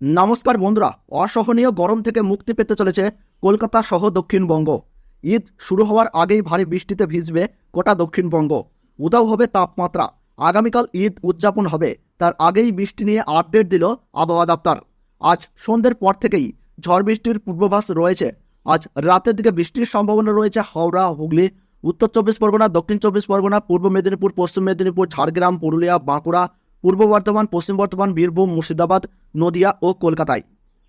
নমস্কার বন্ধুরা, অসহনীয় গরম থেকে মুক্তি পেতে চলেছে কলকাতা সহ দক্ষিণবঙ্গ। ঈদ শুরু হওয়ার আগেই ভারী বৃষ্টিতে ভিজবে গোটা দক্ষিণবঙ্গ। উদাও হবে তাপমাত্রা। আগামীকাল ঈদ উদযাপন হবে। তার আগেই বৃষ্টি নিয়ে আপডেট দিল আবহাওয়া দপ্তর। আজ সন্ধ্যের পর থেকেই ঝড় বৃষ্টির পূর্বাভাস রয়েছে। আজ রাতের দিকে বৃষ্টির সম্ভাবনা রয়েছে হাওড়া, হুগলি, উত্তর চব্বিশ পরগনা, দক্ষিণ চব্বিশ পরগনা, পূর্ব মেদিনীপুর, পশ্চিম মেদিনীপুর, ঝাড়গ্রাম, পুরুলিয়া, বাঁকুড়া পূর্ব বর্ধমান, পশ্চিম বর্ধমান, বীরভূম, মুর্শিদাবাদ, নদিয়া ও কলকাতায়।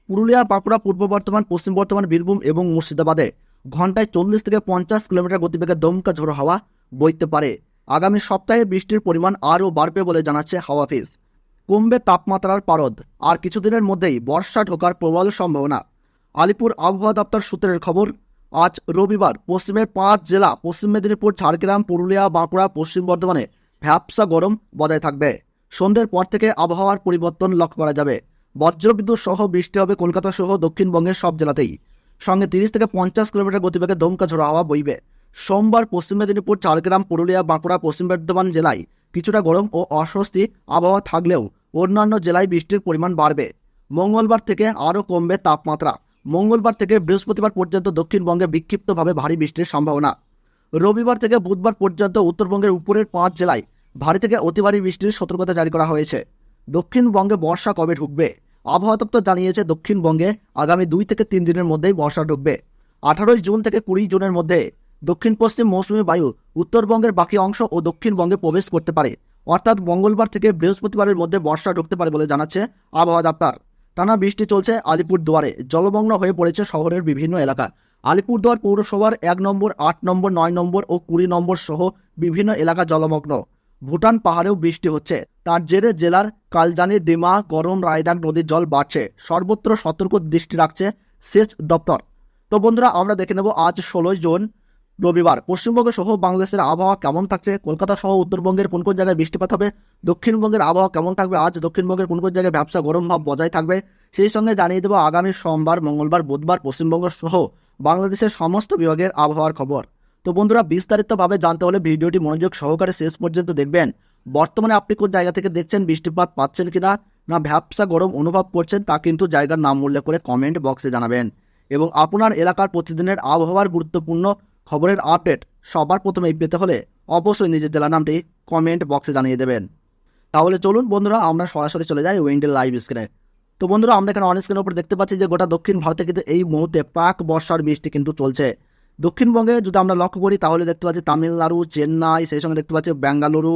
পুরুলিয়া বাঁকুড়া পূর্ব বর্ধমান, পশ্চিম বর্ধমান, বীরভূম এবং মুর্শিদাবাদে ঘন্টায় চল্লিশ থেকে পঞ্চাশ কিলোমিটার গতিবেগে দমকা ঝোড়ো হাওয়া বইতে পারে। আগামী সপ্তাহে বৃষ্টির পরিমাণ আরও বাড়বে বলে জানাচ্ছে হাওয়া অফিস। কমবে তাপমাত্রার পারদ। আর কিছুদিনের মধ্যেই বর্ষা ঢোকার প্রবল সম্ভাবনা। আলিপুর আবহাওয়া দপ্তর সূত্রের খবর, আজ রবিবার পশ্চিমের পাঁচ জেলা, পশ্চিম মেদিনীপুর, ঝাড়গ্রাম, পুরুলিয়া, বাঁকুড়া, পশ্চিম বর্ধমানে ভ্যাপসা গরম বজায় থাকবে। সন্ধ্যের পর থেকে আবহাওয়ার পরিবর্তন লক্ষ্য করা যাবে। বজ্রবিদ্যুৎ সহ বৃষ্টি হবে কলকাতা সহ দক্ষিণবঙ্গের সব জেলাতেই। সঙ্গে তিরিশ থেকে পঞ্চাশ কিলোমিটার গতিবেগে দমকা ঝোড়ো হাওয়া বইবে। সোমবার পশ্চিম মেদিনীপুর ঝাড়গ্রাম পুরুলিয়া, বাঁকুড়া, পশ্চিম বর্ধমান জেলায় কিছুটা গরম ও অস্বস্তি আবহাওয়া থাকলেও অন্যান্য জেলায় বৃষ্টির পরিমাণ বাড়বে। মঙ্গলবার থেকে আরও কমবে তাপমাত্রা। মঙ্গলবার থেকে বৃহস্পতিবার পর্যন্ত দক্ষিণবঙ্গে বিক্ষিপ্তভাবে ভারী বৃষ্টির সম্ভাবনা। রবিবার থেকে বুধবার পর্যন্ত উত্তরবঙ্গের উপরের পাঁচ জেলায় ভারী থেকে অতি ভারী বৃষ্টির সতর্কতা জারি করা হয়েছে। দক্ষিণবঙ্গে বর্ষা কবে ঢুকবে? আবহাওয়া দপ্তর জানিয়েছে, দক্ষিণবঙ্গে আগামী দুই থেকে তিন দিনের মধ্যেই বর্ষা ঢুকবে। আঠারোই জুন থেকে কুড়ি জুনের মধ্যে দক্ষিণ পশ্চিম মৌসুমী বায়ু উত্তরবঙ্গের বাকি অংশ ও দক্ষিণবঙ্গে প্রবেশ করতে পারে। অর্থাৎ মঙ্গলবার থেকে বৃহস্পতিবারের মধ্যে বর্ষা ঢুকতে পারে বলে জানাচ্ছে আবহাওয়া দপ্তর। টানা বৃষ্টি চলছে আলিপুরদুয়ারে। জলমগ্ন হয়ে পড়েছে শহরের বিভিন্ন এলাকা। আলিপুরদুয়ার পৌরসভার এক নম্বর, আট নম্বর, নয় নম্বর ও কুড়ি নম্বর সহ বিভিন্ন এলাকা জলমগ্ন। ভুটান পাহাড়েও বৃষ্টি হচ্ছে। তার জেরে জেলার কালজানি, ডিমা, গরম রায়ডাক নদীর জল বাড়ছে। সর্বত্র সতর্ক দৃষ্টি রাখছে সেচ দপ্তর। তো বন্ধুরা, আমরা দেখে নেব আজ ষোলোই জুন, রবিবার। পশ্চিমবঙ্গ সহ বাংলাদেশের আবহাওয়া কেমন থাকছে? কলকাতা সহ উত্তরবঙ্গের কোন কোন জায়গায় বৃষ্টিপাত হবে? দক্ষিণবঙ্গের আবহাওয়া কেমন থাকবে? আজ দক্ষিণবঙ্গের কোন কোন জায়গায় ব্যবসা গরম ভাব বজায় থাকবে? সেই সঙ্গে জানিয়ে দেবো আগামী সোমবার, মঙ্গলবার, বুধবার পশ্চিমবঙ্গ সহ বাংলাদেশের সমস্ত বিভাগের আবহাওয়ার খবর। তো বন্ধুরা, বিস্তারিতভাবে জানতে হলে ভিডিওটি মনোযোগ সহকারে শেষ পর্যন্ত দেখবেন। বর্তমানে আপনি কোন জায়গা থেকে দেখছেন, বৃষ্টিপাত পাচ্ছেন কিনা, না ভ্যাবসা গরম অনুভব করছেন, তা কিন্তু জায়গার নাম উল্লেখ করে কমেন্ট বক্সে জানাবেন। এবং আপনার এলাকার প্রতিদিনের আবহাওয়ার গুরুত্বপূর্ণ খবরের আপডেট সবার প্রথমে পেতে হলে অবশ্যই নিজের জেলার নামটি কমেন্ট বক্সে জানিয়ে দেবেন। তাহলে চলুন বন্ধুরা, আমরা সরাসরি চলে যাই উইন্ডের লাইভ স্ক্রিনে তো বন্ধুরা, আমরা এখানে অন স্ক্রিনের উপর দেখতে পাচ্ছি যে গোটা দক্ষিণ ভারতে কিন্তু এই মুহূর্তে পাক বর্ষার বৃষ্টি কিন্তু চলছে। দক্ষিণবঙ্গে যদি আমরা লক্ষ্য করি, তাহলে দেখতে পাচ্ছি তামিলনাড়ু, চেন্নাই, সেই সঙ্গে দেখতে পাচ্ছি বেঙ্গালুরু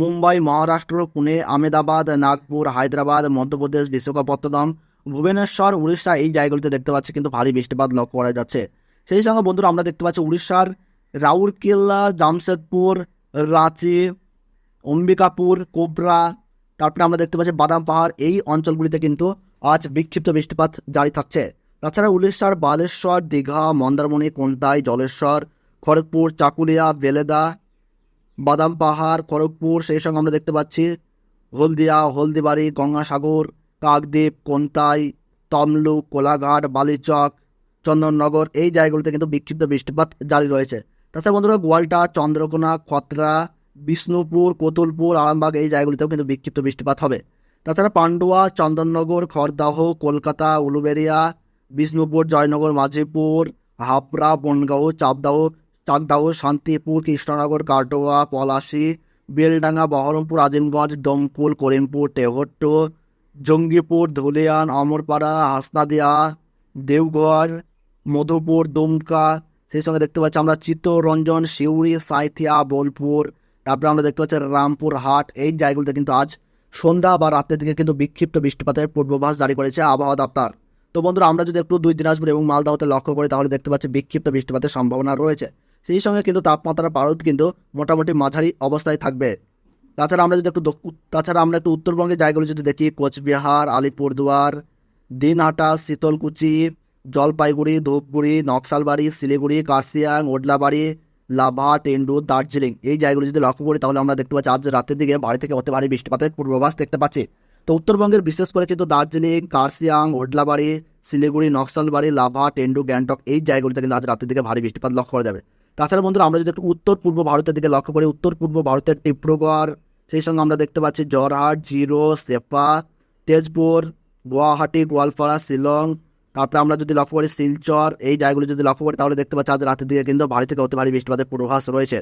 মুম্বাই, মহারাষ্ট্র, পুনে আমেদাবাদ নাগপুর, হায়দ্রাবাদ, মধ্যপ্রদেশ, বিশাখাপত্তনম, ভুবনেশ্বর, উড়িষ্যা, এই জায়গাগুলিতে দেখতে পাচ্ছি কিন্তু ভারী বৃষ্টিপাত লক্ষ্য করা যাচ্ছে। সেই সঙ্গে বন্ধুরা আমরা দেখতে পাচ্ছি উড়িষ্যার রাউরকেল্লা, জামশেদপুর, রাঁচি, অম্বিকাপুর, কোবরা, তারপরে আমরা দেখতে পাচ্ছি বাদাম পাহাড়, এই অঞ্চলগুলিতে কিন্তু আজ বিক্ষিপ্ত বৃষ্টিপাত জারি থাকছে। তাছাড়া উড়িষ্যার বালেশ্বর, দীঘা, মন্দারমণি কোন্তাই জলেশ্বর, খড়গপুর, চাকুলিয়া, বেলেদা, বাদাম পাহাড়, খড়গপুর, সেই সঙ্গে আমরা দেখতে পাচ্ছি হলদিয়া, হলদিবাড়ি, গঙ্গাসাগর, কাকদ্বীপ, কোন্তাই, তমলুক, কোলাঘাট, বালিচক, চন্দননগর, এই জায়গাগুলিতে কিন্তু বিক্ষিপ্ত বৃষ্টিপাত জারি রয়েছে। তাছাড়া বন্ধুরা গোয়ালটা, চন্দ্রকোনা, খতরা, বিষ্ণুপুর, কোতুলপুর, আরামবাগ, এই জায়গাগুলিতেও কিন্তু বিক্ষিপ্ত বৃষ্টিপাত হবে। তাছাড়া পান্ডুয়া, চন্দননগর, খড়দাহ, কলকাতা, উলুবেরিয়া বিষ্ণুপুর, জয়নগর, মাঝিপুর হাবড়া বনগাঁও, চাপদাহ, চাকদাহ, শান্তিপুর, কৃষ্ণনগর, কাটোয়া, পলাশি, বেলডাঙ্গা, বহরমপুর, আজিমগঞ্জ, দমকুল, করিমপুর টেহট্ট জঙ্গিপুর, ধুলিয়ান, অমরপাড়া, হাসনাদিয়া, দেওঘর, মধুপুর, দুমকা, সেই সঙ্গে দেখতে পাচ্ছি আমরা চিত্তরঞ্জন, সিউড়ি, সাঁইথিয়া, বোলপুর। তারপরে আমরা দেখতে পাচ্ছি রামপুর হাট, এই জায়গাগুলোতে কিন্তু আজ সন্ধ্যা বা রাতের দিকে কিন্তু বিক্ষিপ্ত বৃষ্টিপাতের পূর্বাভাস জারি করেছে আবহাওয়া দপ্তর। তো বন্ধুরা, আমরা যদি একটু দুই দিনাজপুর এবং মালদাহতে লক্ষ্য করি, তাহলে দেখতে পাচ্ছি বিক্ষিপ্ত বৃষ্টিপাতের সম্ভাবনা রয়েছে। সেই সঙ্গে কিন্তু তাপমাত্রার পারদ কিন্তু মোটামুটি মাঝারি অবস্থায় থাকবে। তাছাড়া আমরা যদি একটু তাছাড়া আমরা একটু উত্তরবঙ্গের জায়গাগুলো যদি দেখি, কোচবিহার, আলিপুরদুয়ার, দিনহাটা, শীতলকুচি, জলপাইগুড়ি, ধূপগুড়ি, নকশালবাড়ি, শিলিগুড়ি, কার্শিয়াং, ওডলাবাড়ি, লাভা, টেন্ডু, দার্জিলিং এই জায়গাগুলো যদি লক্ষ্য করি, তাহলে আমরা দেখতে পাচ্ছি আজ রাতের দিকে বাড়ি থেকে অতি ভারী বৃষ্টিপাতের পূর্বাভাস দেখতে পাচ্ছি। তো উত্তরবঙ্গের বিশেষ করে কিন্তু দার্জিলিং, কার্শিয়াং, ওডলাবাড়ি, শিলিগুড়ি, নকশালবাড়ি, লাভা, টেন্ডু, গ্যাংটক এই জায়গাগুলিতে কিন্তু আজ রাতের দিকে ভারী বৃষ্টিপাত লক্ষ্য করা যাবে। তাছাড়া বন্ধুরা আমরা যদি একটু উত্তর পূর্ব ভারতের দিকে লক্ষ্য করি, উত্তর পূর্ব ভারতের ডিব্রুগড় সেই সঙ্গে আমরা দেখতে পাচ্ছি জরহাট জিরো, সেপা, তেজপুর, গুয়াহাটি, গোয়ালপাড়া, শিলং, তারপরে আমরা যদি লক্ষ্য করি শিলচর, এই জায়গাগুলো যদি লক্ষ্য করি তাহলে দেখতে পাচ্ছি আজ রাতের দিকে কিন্তু ভারী থেকে অতি ভারী বৃষ্টিপাতের পূর্বাভাস রয়েছে।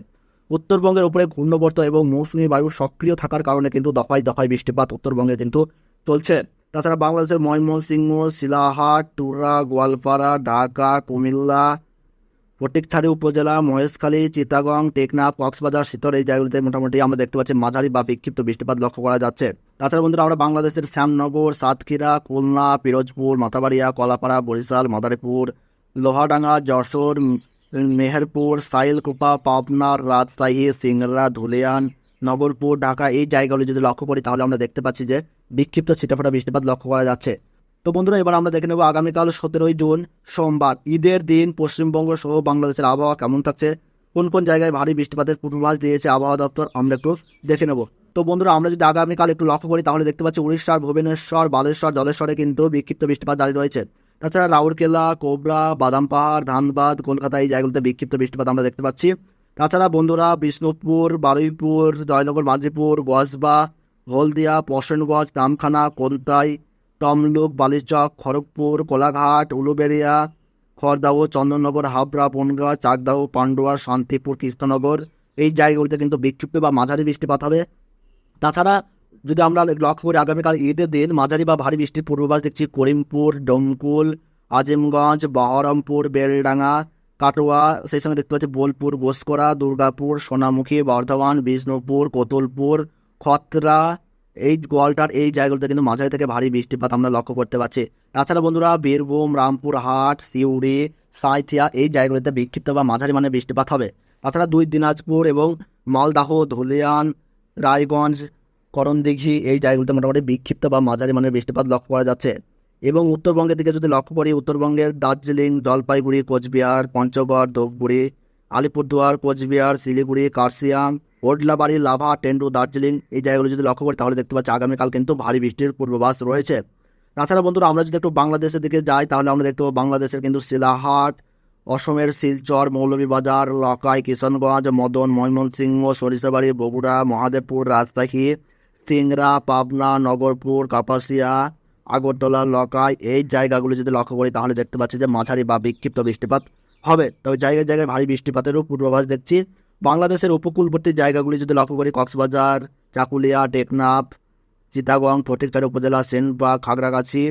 উত্তরবঙ্গের উপরে ঘূর্ণবর্ত এবং মৌসুমী বায়ু সক্রিয় থাকার কারণে কিন্তু দফায় দফায় বৃষ্টিপাত উত্তরবঙ্গে কিন্তু চলছে। তাছাড়া বাংলাদেশের ময়মনসিংহ, শিলাহাট টুরা গোয়ালপাড়া, ঢাকা, কুমিল্লা, ফটিকছড়ি উপজেলা, মহেশখালী চিতাগং টেকনাফ, কক্সবাজার শীতর এই জায়গাগুলিতে মোটামুটি আমরা দেখতে পাচ্ছি মাঝারি বা বিক্ষিপ্ত বৃষ্টিপাত লক্ষ্য করা যাচ্ছে। তাছাড়া বন্ধুরা, আমরা বাংলাদেশের শ্যামনগর, সাতক্ষীরা, খুলনা, পিরোজপুর, মাথাবাড়িয়া, কলাপাড়া, বরিশাল, মাদারীপুর, লোহাডাঙ্গা, যশোর মেহেরপুর, সাইলকুপা, পাবনা, রাজশাহী, সিংড়া, ধুলিয়ান, নগরপুর, ঢাকা, এই জায়গাগুলি যদি লক্ষ্য করি, তাহলে আমরা দেখতে পাচ্ছি যে বিক্ষিপ্ত ছিটাফাটা বৃষ্টিপাত লক্ষ্য করা যাচ্ছে। তো বন্ধুরা, এবার আমরা দেখে নেব আগামীকাল সতেরোই জুন, সোমবার। ঈদের দিন পশ্চিমবঙ্গ সহ বাংলাদেশের আবহাওয়া কেমন থাকছে, কোন কোন জায়গায় ভারী বৃষ্টিপাতের পূর্বাভাস দিয়েছে আবহাওয়া দপ্তর, আমরা একটু দেখে নেব। তো বন্ধুরা, আমরা যদি আগামীকাল একটু লক্ষ্য করি, তাহলে দেখতে পাচ্ছি উড়িষ্যার ভুবনেশ্বর, বালেশ্বর, জলেশ্বরে কিন্তু বিক্ষিপ্ত বৃষ্টিপাত জারি রয়েছে। তাছাড়া রাউরকেলা, কোবরা, বাদাম পাহাড়, ধানবাদ, কলকাতা, এই জায়গাগুলোতে বিক্ষিপ্ত বৃষ্টিপাত আমরা দেখতে পাচ্ছি। তাছাড়া বন্ধুরা, বিষ্ণুপুর, বারুইপুর, জয়নগর, মাঝিপুর গসবা হলদিয়া পশনগঞ্জ নামখানা কোলতাই তমলুক, বালিচক, খড়গপুর, কোলাঘাট, উলুবেড়িয়া খড়দাহ চন্দননগর, হাবড়া, বনগাঁ চাকদাহ পান্ডুয়া, শান্তিপুর, কৃষ্ণনগর, এই জায়গাগুলিতে কিন্তু বিক্ষিপ্ত বা মাঝারি বৃষ্টিপাত হবে। তাছাড়া যদি আমরা লক্ষ্য করি, আগামীকাল ঈদের দিন মাঝারি বা ভারী বৃষ্টির পূর্বাভাস দেখছি। করিমপুর, ডমকুল, আজিমগঞ্জ, বহরমপুর, বেলডাঙ্গা, কাটোয়া, সেই সঙ্গে দেখতে পাচ্ছি বোলপুর, বোসকরা, দুর্গাপুর, সোনামুখী, বর্ধমান, বিষ্ণুপুর, কোতুলপুর, খতরা। এই গোয়ালটার এই জায়গাগুলোতে কিন্তু মাঝারি থেকে ভারী বৃষ্টিপাত আমরা লক্ষ্য করতে পারছি তাছাড়া বন্ধুরা, বীরভূম, রামপুরহাট, সিউড়ি, সাঁইথিয়া এই জায়গাগুলোতে বিক্ষিপ্ত বা মাঝারি মানে বৃষ্টিপাত হবে। তাছাড়া দুই দিনাজপুর এবং মালদাহ, ধুলিয়ান, রায়গঞ্জ করণদিঘি এই জায়গাগুলোতে মোটামুটি বিক্ষিপ্ত বা মাঝারি মানের বৃষ্টিপাত লক্ষ্য করা যাচ্ছে। এবং উত্তরবঙ্গের দিকে যদি লক্ষ্য করি, উত্তরবঙ্গের দার্জিলিং, জলপাইগুড়ি, কোচবিহার, পঞ্চগড়, ধূপগুড়ি, আলিপুরদুয়ার, কোচবিহার, শিলিগুড়ি, কার্শিয়াং, ওডলাবাড়ি, লাভা, টেন্ডু, দার্জিলিং, এই জায়গাগুলো যদি লক্ষ্য করি, তাহলে দেখতে পাচ্ছি আগামীকাল কিন্তু ভারী বৃষ্টির পূর্বাভাস রয়েছে। তাছাড়া বন্ধুরা, আমরা যদি একটু বাংলাদেশের দিকে যাই, তাহলে আমরা দেখতে পাবো বাংলাদেশের কিন্তু শিলাহাট, অসমের শিলচর, মৌলভীবাজার, লকাই, কিশনগঞ্জ, মদন, ময়মনসিংহ, সরিষাবাড়ি, বগুড়া, মহাদেবপুর, রাজশাহী সিংড়া, পাবনা, নগরপুর, কাপাসিয়া, আগরতলা, লকাই এই জায়গাগুলো যদি লক্ষ্য করি তাহলে দেখতে পাচ্ছি যে মাঝারি বা বিক্ষিপ্ত বৃষ্টিপাত হবে। তবে জায়গায় জায়গায় ভারী বৃষ্টিপাতেরও পূর্বাভাস দেখছি। বাংলাদেশের উপকূলবর্তী জায়গাগুলি যদি লক্ষ্য করি কক্সবাজার, চাকুলিয়া, টেকনাফ চিতাগং ফটিকছড়ি উপজেলা সেনবাগ খাগড়াগাছি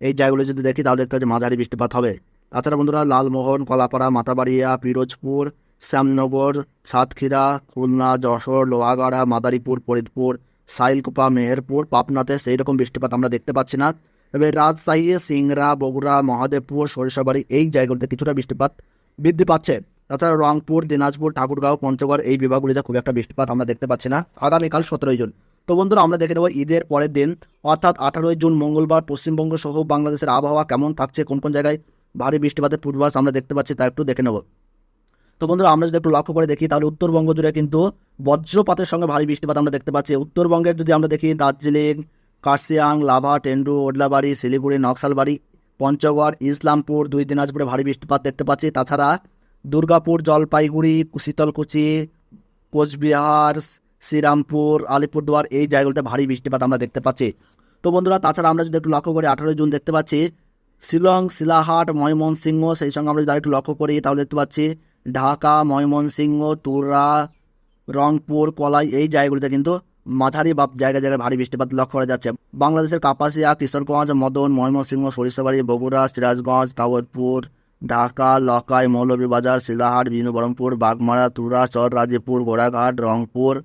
এই জায়গাগুলো যদি দেখি তাহলে দেখতে পাচ্ছি মাঝারি বৃষ্টিপাত হবে। তাছাড়া বন্ধুরা লালমোহন, কলাপাড়া, মাতাবাড়িয়া, পিরোজপুর, শ্যামনগর, সাতক্ষীরা, খুলনা, যশোর, লোহাগাড়া, মাদারীপুর, ফরিদপুর সাইলকুপা, মেহেরপুর, পাবনাতে সেই রকম বৃষ্টিপাত আমরা দেখতে পাচ্ছি না। তবে রাজশাহী, সিংড়া, বগুড়া, মহাদেবপুর, সরিষাবাড়ি এই জায়গাগুলিতে কিছুটা বৃষ্টিপাত বৃদ্ধি পাচ্ছে। তাছাড়া রংপুর, দিনাজপুর, ঠাকুরগাঁও, পঞ্চগড় এই বিভাগগুলিতে খুব একটা বৃষ্টিপাত আমরা দেখতে পাচ্ছি না। আগামীকাল সতেরোই জুন। তো বন্ধুরা, আমরা দেখে নেব ঈদের পরের দিন, অর্থাৎ আঠারোই জুন, মঙ্গলবার, পশ্চিমবঙ্গ সহ বাংলাদেশের আবহাওয়া কেমন থাকছে, কোন কোন জায়গায় ভারী বৃষ্টিপাতের পূর্বাভাস আমরা দেখতে পাচ্ছি তা একটু দেখে নেব। তো বন্ধুরা, আমরা যদি একটু লক্ষ্য করে দেখি, তাহলে উত্তরবঙ্গ জুড়ে কিন্তু বজ্রপাতের সঙ্গে ভারী বৃষ্টিপাত আমরা দেখতে পাচ্ছি। উত্তরবঙ্গের যদি আমরা দেখি, দার্জিলিং, কার্শিয়াং, লাভা, টেন্ডু, ওডলাবাড়ি, শিলিগুড়ি, নকশালবাড়ি, পঞ্চগড়, ইসলামপুর, দুই দিনাজপুরে ভারী বৃষ্টিপাত দেখতে পাচ্ছি। তাছাড়া দুর্গাপুর, জলপাইগুড়ি, শীতলকুচি, কোচবিহার, শ্রীরামপুর, আলিপুরদুয়ার এই জায়গাগুলোতে ভারী বৃষ্টিপাত আমরা দেখতে পাচ্ছি। তো বন্ধুরা, তাছাড়া আমরা যদি একটু লক্ষ্য করি আঠারোই জুন দেখতে পাচ্ছি, শিলং, শিলাহাট, ময়মনসিংহ, সেই সঙ্গে আমরা যদি আরেকটু লক্ষ্য করি, তাহলে দেখতে পাচ্ছি ঢাকা, ময়মনসিংহ, তুরা, রংপুর, কলাই এই জায়গাগুলিতে কিন্তু মাঝারি বা জায়গায় জায়গায় ভারী বৃষ্টিপাত লক্ষ্য করা যাচ্ছে। বাংলাদেশের কাপাসিয়া, কিশোরগঞ্জ, মদন, ময়মনসিংহ, সরিষাবাড়ি, বগুড়া, সিরাজগঞ্জ দাউদপুর ঢাকা, লকাই, মৌলভীবাজার, শিলাহাট, বিষ্ণুবরমপুর, বাগমারা, তুরা চর রাজীপুর গোড়াঘাট, রংপুর,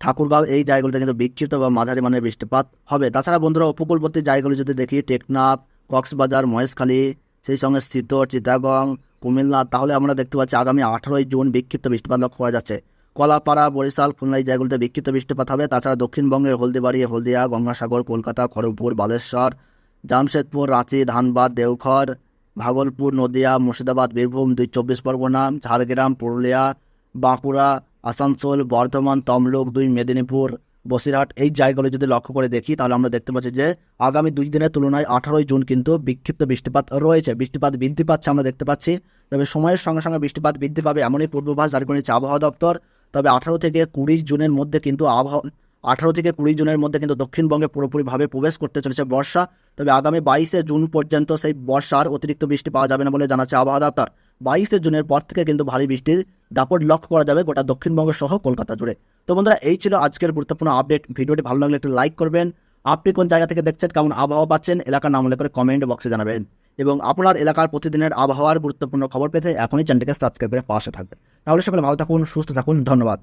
ঠাকুরগাঁও এই জায়গাগুলিতে কিন্তু বিক্ষিপ্ত বা মাঝারি মানের বৃষ্টিপাত হবে। তাছাড়া বন্ধুরা, উপকূলবর্তী জায়গাগুলি যদি দেখি, টেকনাফ, কক্সবাজার, মহেশখালী, সেই সঙ্গে শীতর চিতাগং কুমিল্লা, তাহলে আমরা দেখতে পাচ্ছি আগামী আঠারোই জুন বিক্ষিপ্ত বৃষ্টিপাত লক্ষ্য করা যাচ্ছে। কলাপাড়া, বরিশাল, খুলনা এই জায়গাগুলিতে বিক্ষিপ্ত বৃষ্টিপাত হবে। তাছাড়া দক্ষিণবঙ্গের হলদিবাড়ি, হলদিয়া, গঙ্গাসাগর, কলকাতা, খড়গপুর, বালেশ্বর, জামশেদপুর, রাঁচি, ধানবাদ, দেওঘর, ভাগলপুর, নদিয়া, মুর্শিদাবাদ, বীরভূম, দুই চব্বিশ পরগনা, ঝাড়গ্রাম, পুরুলিয়া, বাঁকুড়া, আসানসোল, বর্ধমান, তমলুক, দুই মেদিনীপুর বসিরহাট এই জায়গাগুলো যদি লক্ষ্য করে দেখি, তাহলে আমরা দেখতে পাচ্ছি যে আগামী দুই দিনের তুলনায় আঠারোই জুন কিন্তু বিক্ষিপ্ত বৃষ্টিপাত রয়েছে। বৃষ্টিপাত বৃদ্ধি পাচ্ছে আমরা দেখতে পাচ্ছি। তবে সময়ের সঙ্গে সঙ্গে বৃষ্টিপাত বৃদ্ধি পাবে এমনই পূর্বাভাস জারি করেছে আবহাওয়া দপ্তর। তবে আঠারো থেকে কুড়ি জুনের মধ্যে কিন্তু আবহাওয়া আঠারো থেকে কুড়ি জুনের মধ্যে কিন্তু দক্ষিণবঙ্গে পুরোপুরিভাবে প্রবেশ করতে চলেছে বর্ষা। তবে আগামী বাইশে জুন পর্যন্ত সেই বর্ষার অতিরিক্ত বৃষ্টি পাওয়া যাবে না বলে জানাচ্ছে আবহাওয়া দপ্তর। বাইশে জুনের পর থেকে কিন্তু ভারী বৃষ্টির দাপট লক্ষ্য করা যাবে গোটা দক্ষিণবঙ্গ সহ কলকাতা জুড়ে। তো বন্ধুরা, এই ছিল আজকের গুরুত্বপূর্ণ আপডেট ভিডিওটি ভালো লাগলে একটু লাইক করবেন। আপনি কোন জায়গা থেকে দেখছেন, কেমন আবহাওয়া পাচ্ছেন, এলাকার নাম উল্লেখ করে কমেন্ট বক্সে জানাবেন। এবং আপনার এলাকার প্রতিদিনের আবহাওয়ার গুরুত্বপূর্ণ খবর পেতে এখনই চ্যানেলটিকে সাবস্ক্রাইব করে পাশে থাকবেন। তাহলে সকলে ভালো থাকুন, সুস্থ থাকুন, ধন্যবাদ।